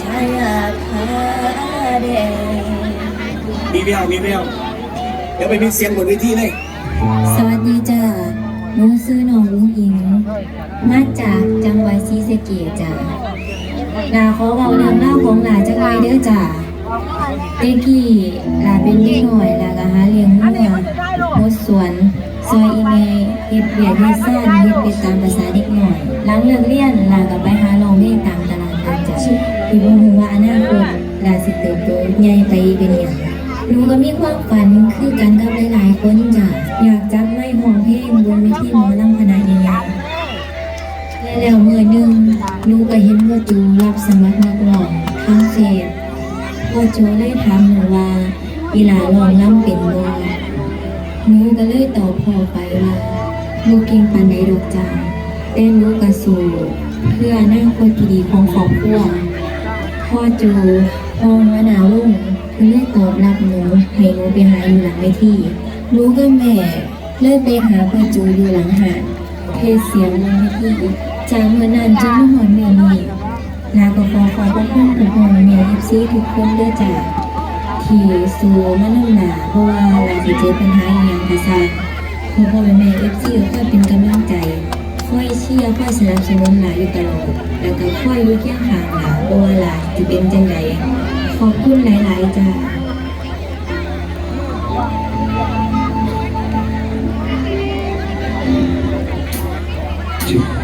ชายาพาแดงมีแววมีแววเดี๋ยวไปมีเสียงบนเวทีเลยสวัสดีจ้าหนูซื้อน้องลุงอิง มาจากจังหวัดศรีสะเกษจ้าลาขอเบาเรื่องเล่าวของหลาจังไว้เด้อจ้าเด็กกี้หลาเป็นเด็กหน่อยหลาก็หาเลี้ยงงัวรถสวนซอยอีเมเฮ็ดเบียดเฮ็ดซ่านเฮ็ดไปตามภาษาเด็กหน่อยหลังเลิกเรียนหลาก็ไป ติบโตใหญ่ไปเป็นหยังหนูก็มีความฝันคือกันกับหลายๆคนจ้ะอยากจับไม้ห้องเพลงบนเวทีหมอลำคณะใหญ่ๆและแล้วเมื่อหนึ่งหนูก็เห็นว่าจูรับสมัครนักร้องทางเฟซพ่อโจเลยถามหนูว่าอีหลาร้องลำเป็นบ่หนูก็เลยตอบพ่อไปว่าบ่เก่งปานใดดอกจ้าแต่หนูก็สู้เพื่ออนาคตที่ดีของครอบครัวพ่อจู พอมาหนาวลงคือเลยตอบรับหนูให้หนูไปหาอยู่หลังเวทีหนูกับแม่เลยไปหาพ่อจูอยู่หลังหาดเทเสียงบนเวทีจากเมื่อนั้นจนไมาหอนเมื่อนี้ลาก็ขอขอบพระคุณทุกคนแม่เอฟซีทุกคนด้วยจ้ะที่สู้มานั่งหนาเพราะว่าลายสิเจอปัญหาอย่างกระซ่าพ่อพ่อแม่เอฟซีก็เป็นกำลังใจ คอยเชียร์คอยสนับสนุนหลายอยู่ตลอดแล้วก็คอยอยู่เคียงข้างหลาเพราะว่าหลาจะเป็นจังไดขอบคุณหลายๆจ้าเ